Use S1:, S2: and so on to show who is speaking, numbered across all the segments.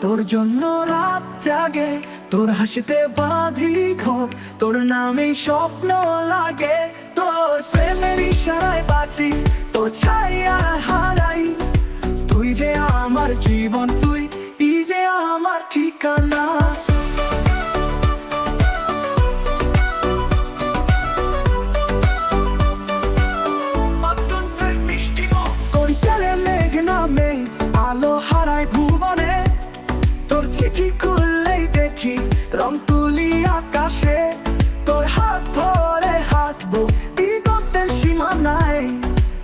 S1: তোর জন্য রাত জাগে। তোর হাসিতে বাঁধি ঘর তোর নামে স্বপ্ন লাগে। তোর প্রেমের ইশারায় বাঁচি, তোর ছাইয়া হারাই। তুই যে আমার জীবন, তুই ই যে আমার ঠিকানা। তোর খুললেই দেখি রং তুলি আকাশে। তোর হাত ধরে হাঁটবো দিগন্তের সীমা নাই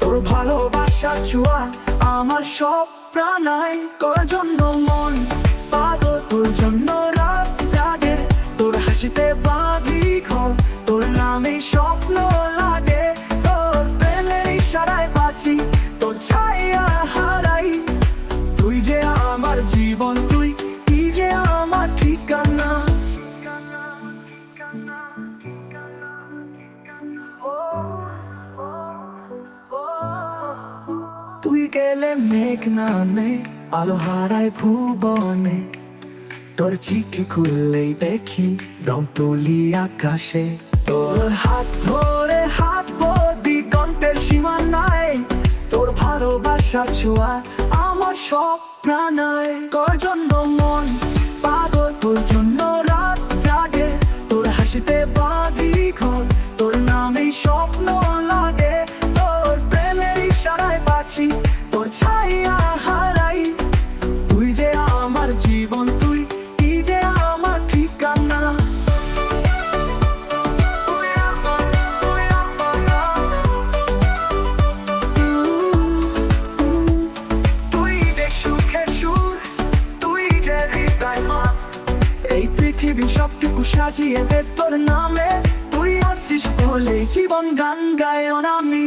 S1: তোর ভালোবাসা ছোঁয়া আমার সব প্রাণায়। তোর জন্য মন পাগল, তোর জন্য রাত জাগে। তোর হাসিতে বাঁধি ঘর, তোর নামে স্বপ্ন লাগে। তোর প্রেমের ইশারায় বাঁচি, তোর ছায়া হারাই। তুই যে আমার জীবন তুই গেলে মেঘ নামে আলো হারায় ভুবনে। তোর চিঠি খুললেই দেখি রং তুলি আকাশে। তোর হাত ধরে দি কণ্ঠের সীমা নাই, তোর ভালোবাসা ছোঁয়া আমার সব প্রাণায় গর্জন মন ছায়া হারাই। তুই যে আমার জীবন, তুই যে আমার ঠিকানা? তুই যে সুখে তুই যে এই পৃথিবী সবটুকু সাজিয়ে তোর নামে। তুই আছিস বলে জীবন গান গায় আমি।